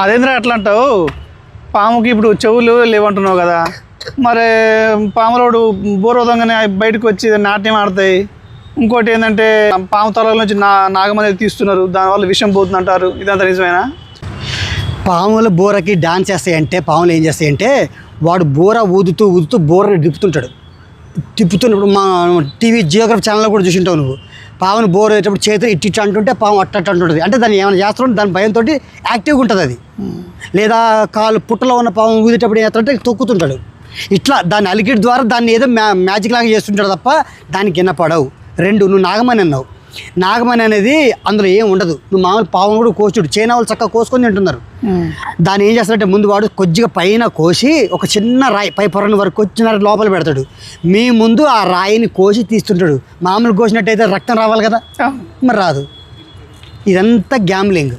అదేంద్రా అట్లా అంటావు? పాముకి ఇప్పుడు చెవులు లేవంటున్నావు కదా. మరి పాములోడు బోరోదంగానే బయటకు వచ్చి నాట్యం ఆడతాయి. ఇంకోటి ఏంటంటే పాము తలల నుంచి నా నాగమనేది తీస్తున్నారు. దానివల్ల విషం పోతుంది అంటారు ఇదంతా నిజమేనా? పాములు బోరకి డాన్స్ చేస్తాయంటే పాములు ఏం చేస్తాయంటే వాడు బోర ఊదుతూ ఊదుతూ బోరని తిప్పుతుంటాడు. తిప్పుతున్నప్పుడు మా టీవీ జియోగ్రఫీ ఛానల్లో కూడా చూసి ఉంటావు నువ్వు. పావును బోర్ అయ్యేటప్పుడు చేతులు ఇట్టి అంటుంటే పాము అట్టట్టు అంటుంటుంది. అంటే దాన్ని ఏమైనా చేస్తుంటే దాని భయంతో యాక్టివ్గా ఉంటుంది అది. లేదా కాలు పుట్టలో ఉన్న పాము ఊదేటప్పుడు ఏం తొక్కుతుంటాడు. ఇట్లా దాన్ని అలికిడి ద్వారా దాన్ని ఏదో మ్యా మ్యాజిక్ లాగా చేస్తుంటాడు తప్ప దానికి కింద పడవు రెండు నువ్వు నాగమని అన్నావు. నాగమని అనేది అందులో ఏం ఉండదు. నువ్వు మామూలు పావును కూడా కోసుడు. చైనా వాళ్ళు చక్కగా కోసుకొని తింటున్నారు. దాన్ని ఏం చేస్తాడంటే ముందు వాడు కొద్దిగా పైన కోసి ఒక చిన్న రాయి పై పొరని వరకు వచ్చిన లోపల పెడతాడు. మీ ముందు ఆ రాయిని కోసి తీస్తుంటాడు. మామూలు కోసినట్టయితే రక్తం రావాలి కదా? మరి రాదు. ఇదంతా గ్యామ్లింగ్